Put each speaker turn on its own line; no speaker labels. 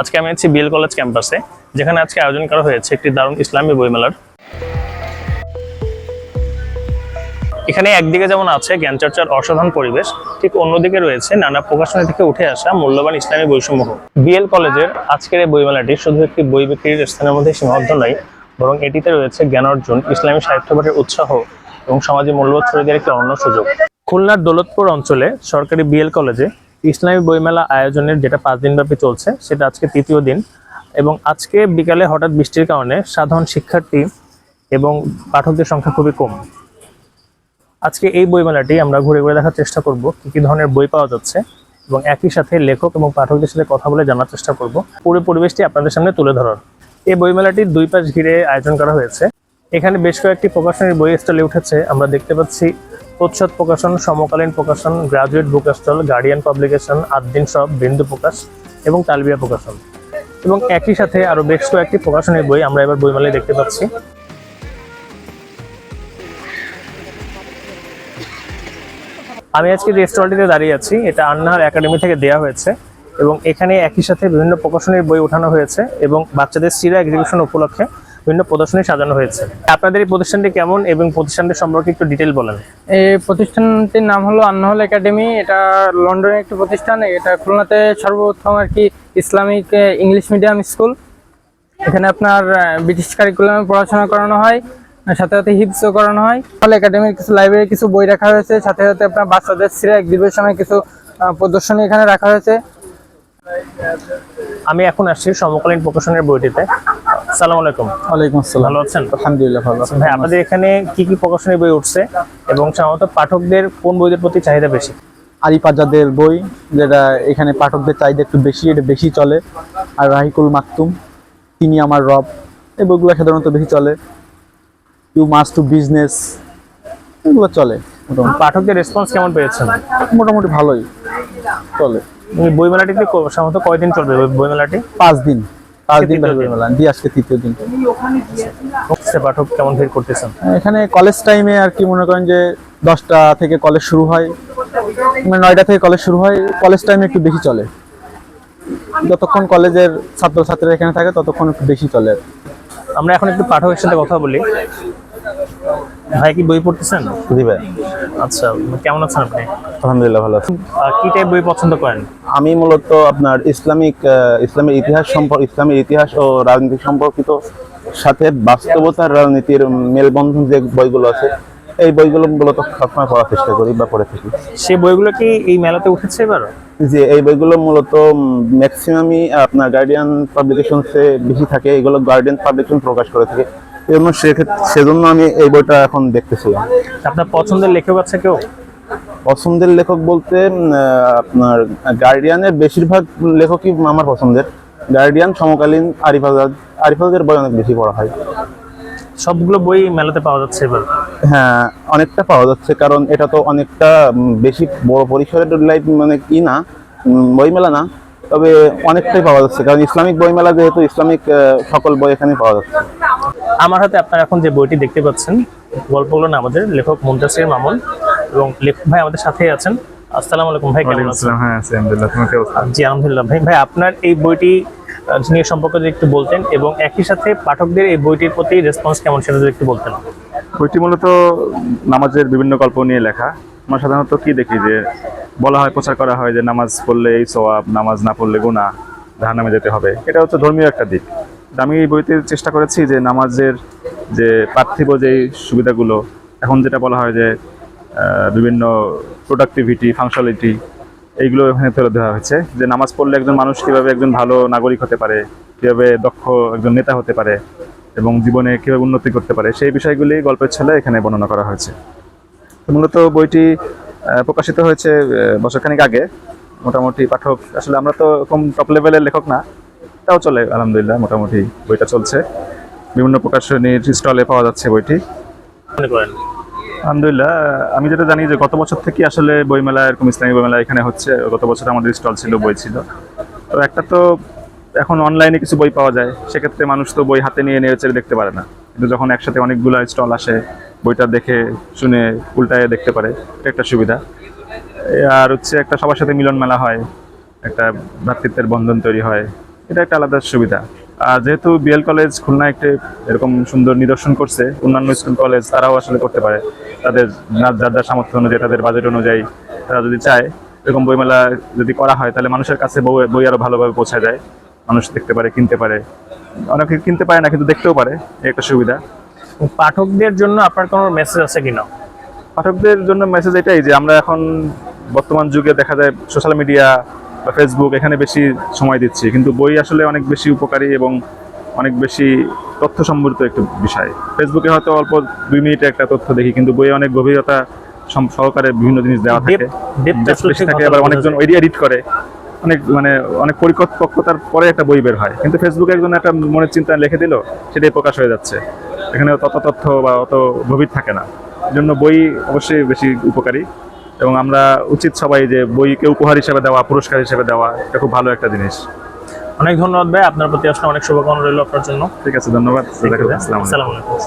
আজকে আমি আছি বিএল কলেজ ক্যাম্পাসে, যেখানে আজকে আয়োজন করা হয়েছে একটি দারুণ ইসলামী বইমেলার। এখানে একদিকে যেমন আছে জ্ঞানচর্চার অসাধারণ পরিবেশ, ঠিক অন্যদিকে রয়েছে নানা প্রকাশনা থেকে উঠে আসা মূল্যবান ইসলামী বইসমূহ বিএল কলেজের আজকের এই বইমেলাটি শুধু একটি বই বিক্রির স্থানের মধ্যে সীমাবদ্ধ নয়, বরং এটিতে রয়েছে জ্ঞান অর্জন, ইসলামী সাহিত্য পাঠের উৎসাহ এবং সমাজে মূল্যবোধ ছড়িয়ে দেওয়ার একটি অন্য সুযোগ। খুলনার দৌলতপুর অঞ্চলে সরকারি বিএল কলেজে ইসলামী বইমেলা আয়োজনের যেটা পাঁচ দিনব্যাপী চলছে, সেটা আজকে তৃতীয় দিন। এবং আজকে বিকালে হঠাৎ বৃষ্টির কারণে সাধারণ শিক্ষার্থী এবং পাঠকদের সংখ্যা খুবই কম। আজকে এই বইমেলাটি আমরা ঘুরে ঘুরে দেখার চেষ্টা করব, কী কী ধরনের বই পাওয়া যাচ্ছে, এবং একই সাথে লেখক এবং পাঠকদের সাথে কথা বলে জানার চেষ্টা করব। পুরো পরিবেশটি আপনাদের সামনে তুলে ধরার। এই বইমেলাটির দুই পাশ ঘিরে আয়োজন করা হয়েছে। এখানে বেশ কয়েকটি প্রকাশনীর বই স্টলে উঠেছে, আমরা দেখতে পাচ্ছি Prachchhad Prakashan, Samakalin Prakashan graduate book stall Guardian publication Ad-din সব, বিন্দু প্রকাশ এবং তালবিয়া প্রকাশন। এবং একই সাথে আরও বেশ কয়েকটি প্রকাশনীর বই আমরা এবার বইমেলায় দেখতে পাচ্ছি। আমি আজকে যে স্টলটিতে দাঁড়িয়ে আছি, এটা আন্নাহার একাডেমি থেকে দেওয়া হয়েছে এবং এখানে একই সাথে বিভিন্ন প্রকাশনীর বই ওঠানো হয়েছে এবং বাচ্চাদের সিরা এক্সিবিশন উপলক্ষে বিভিন্ন প্রদর্শনী সাজানো হয়েছে। আপনাদের এই প্রতিষ্ঠানটি কেমন এবং প্রতিষ্ঠানটি সম্পর্কে একটু ডিটেল বলেন।
এই প্রতিষ্ঠানটির নাম হলো আন্নাহল একাডেমি। এটা লন্ডনের একটি প্রতিষ্ঠান। এটা খুলনাতে সর্বপ্রথম আর কি ইসলামিক ইংলিশ মিডিয়াম স্কুল। এখানে আপনার ব্রিটিশ কারিকুলামে পড়াশোনা করানো হয় সাথে সাথে হিপসও করানো হয়। ফলে একাডেমির কিছু লাইব্রেরি কিছু বই রাখা হয়েছে। সাথে সাথে আপনার বাচ্চাদের সিরা এক্সিবিশনে কিছু প্রদর্শনী এখানে রাখা হয়েছে।
আমি এখন আসছি সমকালীন প্রকাশনের বইটিতে। সালাম আলাইকুম।
ওয়ালাইকুম আসসালাম।
ভালো আছেন?
আলহামদুলিল্লাহ ভালো
ভাই আপনাদের এখানে কি কি প্রকাশনীর বই উঠছে এবং সাধারণত পাঠকদের কোন বইদের প্রতি চাহিদা বেশি?
আরিপাজাদের বই যেটা এখানে পাঠকদের চাহিদা একটু বেশি এটা বেশি চলে। আর রাহিকুল মাকতুম তিনি আমার রব। এই বইগুলো সাধারণত বেশি চলে। ইউ মাস্ট টু বিজনেস এগুলো চলে মোটামুটি।
পাঠকদের রেসপন্স কেমন পেয়েছেন?
মোটামুটি ভালোই চলে।
বইমেলাটিতে সাধারণত কয়দিন চলবে বইমেলাটি?
পাঁচ দিন। পাঁচ দিন মেলা দিয়ে আজকে তৃতীয় দিন।
পাঠক কেমন ভিড় করতেছেন?
এখানে কলেজ টাইমে আর কি মনে করেন যে দশটা থেকে কলেজ শুরু হয়। মানে নয়টা থেকে কলেজ শুরু হয়। কলেজ টাইমে একটু বেশি চলে। যতক্ষণ কলেজের ছাত্রছাত্রীরা এখানে থাকে ততক্ষণ একটু বেশি চলে।
আমরা এখন একটু পাঠকের সাথে কথা বলি। ভাই কি বই পড়তেছেন?
জি ভাই।
আচ্ছা কেমন আছেন আপনি?
আলহামদুলিল্লাহ ভালো আছি।
কি টাইপ বই পছন্দ করেন?
আমি মূলত আপনার ইসলামিক ইসলামের ইতিহাস সম্পর্ক ইসলামের ইতিহাস ও রাজনীতি সম্পর্কিত সাথে বাস্তবতার রাজনীতির মেলবন্ধন যে বইগুলো আছে এই বইগুলো মূলত সবসময় পড়ার চেষ্টা করি বা পড়ে থাকি।
সেই বইগুলো কি এই মেলাতে উঠেছে এবার?
যে এই বইগুলো মূলত ম্যাক্সিমামই আপনার গার্ডিয়ান পাবলিকেশনসে বেশি থাকে। এগুলো গার্ডিয়ান পাবলিকেশন প্রকাশ করে থাকে। এবং সেক্ষেত্রে সেজন্য আমি এই বইটা এখন দেখতেছিলাম।
আপনার পছন্দের লেখক আছে কেউ?
পছন্দের লেখক বলতে আপনার গার্ডিয়ানের বেশিরভাগ লেখকই আমার পছন্দের। গার্ডিয়ান সমকালীন আরিফাজাদ আরিফাজাদের বই অনেক বেশি পড়া হয়।
সবগুলো বই মেলাতে পাওয়া যাচ্ছে এবার?
হ্যাঁ অনেকটা পাওয়া যাচ্ছে কারণ এটা তো অনেকটা বেশি বড় পরিসরের লাইফ মানে কি না বইমেলা না তবে অনেকটাই পাওয়া যাচ্ছে। কারণ ইসলামিক বইমেলা যেহেতু ইসলামিক সকল বই এখানে পাওয়া যাচ্ছে।
আমার হাতে আপনারা এখন যে বইটি দেখতে পাচ্ছেন গল্পগুলো না আমাদের লেখক মুন্তাসির মামুন এবং লেখক ভাই আমাদের সাথেই আছেন। আসসালামু আলাইকুম ভাই কেমন আছেন?
হ্যাঁ আছি আলহামদুলিল্লাহ তোমার কি অবস্থা?
জি আলহামদুলিল্লাহ ভাই। ভাই আপনার এই বইটি নিয়ে সম্পর্কে যদি একটু বলতেন এবং একই সাথে পাঠকদের এই বইটির প্রতি রেসপন্স কেমন সেটা যদি একটু বলতেন।
বইটি মূলত নামাজের বিভিন্ন গল্প নিয়ে লেখা। আমরা সাধারণত কি দেখি যে বলা হয় প্রচার করা হয় যে নামাজ পড়লে এই সওয়াব নামাজ না পড়লে গুণা জাহান্নামে যেতে হবে। এটা হচ্ছে ধর্মীয় একটা দিক। আমি এই বইতে চেষ্টা করেছি যে নামাজের যে পার্থিব যে সুবিধাগুলো, এখন যেটা বলা হয় যে বিভিন্ন প্রোডাক্টিভিটি ফাংশনালিটি এইগুলো এখানে তুলে দেওয়া হয়েছে। যে নামাজ পড়লে একজন মানুষ কীভাবে একজন ভালো নাগরিক হতে পারে, কীভাবে দক্ষ একজন নেতা হতে পারে এবং জীবনে কীভাবে উন্নতি করতে পারে, সেই বিষয়গুলি গল্পের ছলে এখানে বর্ণনা করা হয়েছে। মূলত বইটি প্রকাশিত হয়েছে বছরখানিক আগে। মোটামুটি পাঠক, আসলে আমরা তো কম টপ লেভেলের লেখক না তাও চলে আলহামদুলিল্লাহ মোটামুটি বইটা চলছে। বিভিন্ন প্রকাশনীর স্টলে পাওয়া যাচ্ছে বইটি।
করেন?
আলহামদুলিল্লাহ আমি যেটা জানি যে গত বছর থেকে আসলে বইমেলা এরকম ইসলামী বইমেলা এখানে হচ্ছে গত বছর আমাদের স্টল ছিল বই ছিল। তো একটা তো এখন অনলাইনে কিছু বই পাওয়া যায় সেক্ষেত্রে মানুষ তো বই হাতে নিয়ে চেড়ে দেখতে পারে না। কিন্তু যখন একসাথে অনেকগুলো স্টল আসে বইটা দেখে শুনে উল্টায় দেখতে পারে এটা একটা সুবিধা। আর হচ্ছে একটা সবার সাথে মিলন মেলা হয় একটা ভ্রাতৃত্বের বন্ধন তৈরি হয় এটা একটা আলাদা সুবিধা। আর যেহেতু বিএল কলেজ খুলনা একটি এরকম সুন্দর নিদর্শন করছে অন্যান্য স্কুল কলেজ তারাও আসলে করতে পারে। তাদের যার যার সামর্থ্য অনুযায়ী তাদের বাজেট অনুযায়ী তারা যদি চায় এরকম বইমেলা যদি করা হয় তাহলে মানুষের কাছে বই বই আরও ভালোভাবে পৌঁছা যায় মানুষ দেখতে পারে কিনতে পারে। অনেকে কিনতে পারে না কিন্তু দেখতেও পারে। একটা সুবিধা।
পাঠকদের জন্য আপনার কোনো মেসেজ আছে কিনা?
পাঠকদের জন্য মেসেজ এটাই যে আমরা এখন বর্তমান যুগে দেখা যায় সোশ্যাল মিডিয়া বা ফেসবুক এখানে বেশি সময় দিচ্ছি। কিন্তু বই আসলে অনেক বেশি উপকারী এবং অনেক বেশি তথ্য সমৃদ্ধ একটা বিষয়। ফেসবুকে হয়তো অল্প দুই মিনিটে একটা তথ্য দেখি কিন্তু বইয়ে অনেক গভীরতা সহকারে বিভিন্ন জিনিস দেওয়া থাকে। থাকে আবার অনেকজন
যায়।
এডিট করে। অনেক মানে অনেক পরিপক্কতার পরে একটা বই বের হয়। কিন্তু ফেসবুকে একজন একটা মনের চিন্তা লিখে দিল সেটাই প্রকাশ হয়ে যাচ্ছে। এখানে তত তথ্য বা অত গভীর থাকে না। এই জন্য বই অবশ্যই বেশি উপকারী। এবং আমরা উচিত সবাই যে বইকে উপহার হিসেবে দেওয়া পুরস্কার হিসেবে দেওয়া এটা খুব ভালো একটা জিনিস।
অনেক ধন্যবাদ ভাই আপনার প্রতি আসলে অনেক শুভকামনা রইল আপনার জন্য।
ঠিক আছে ধন্যবাদ।
আসসালামু আলাইকুম।